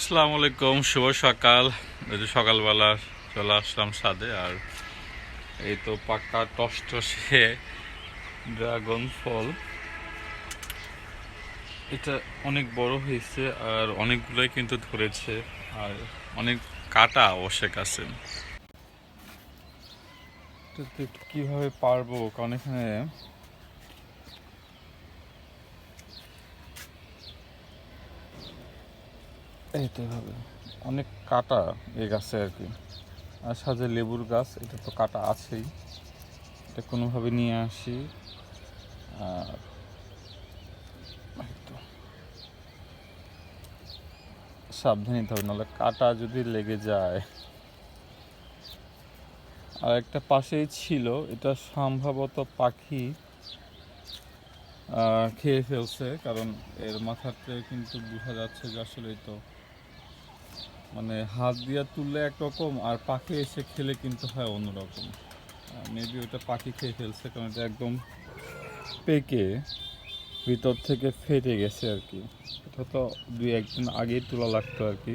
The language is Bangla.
আসসালামু আলাইকুম, শুভ সকাল। এই যে সকালবেলা চলে আসলাম সাদে আর এই তো পাক্কা টসটসে ড্রাগন ফল। এটা অনেক বড় হয়েছে আর অনেকগুলোই কিন্তু ধরেছে, আর অনেক কাটা আবশ্যক আছে। কীভাবে পারব? কারণ এখানে এইটাই হবে। অনেক কাটা এই গাছে আর কি। আর সাথে লেবুর গাছ, এটা তো কাটা আছেই। এটা কোনোভাবে নিয়ে আসি। আর সাবধানে নিতে হবে, নাহলে কাটা যদি লেগে যায়। আর একটা পাশেই ছিল, এটা সম্ভবত পাখি খেয়ে ফেলছে, কারণ এর মাথাতে কিন্তু বোঝা যাচ্ছে যে আসলে তো মানে হাত দিয়ে তুললে একরকম আর পাখি এসে খেলে কিন্তু হয় অন্যরকম। মেবি ওটা পাখি খেয়ে ফেলছে, কারণ এটা একদম পেকে, ভিতর থেকে ফেটে গেছে আর কি। এটা তো দুই একদিন আগেই তোলা লাগতো আর কি।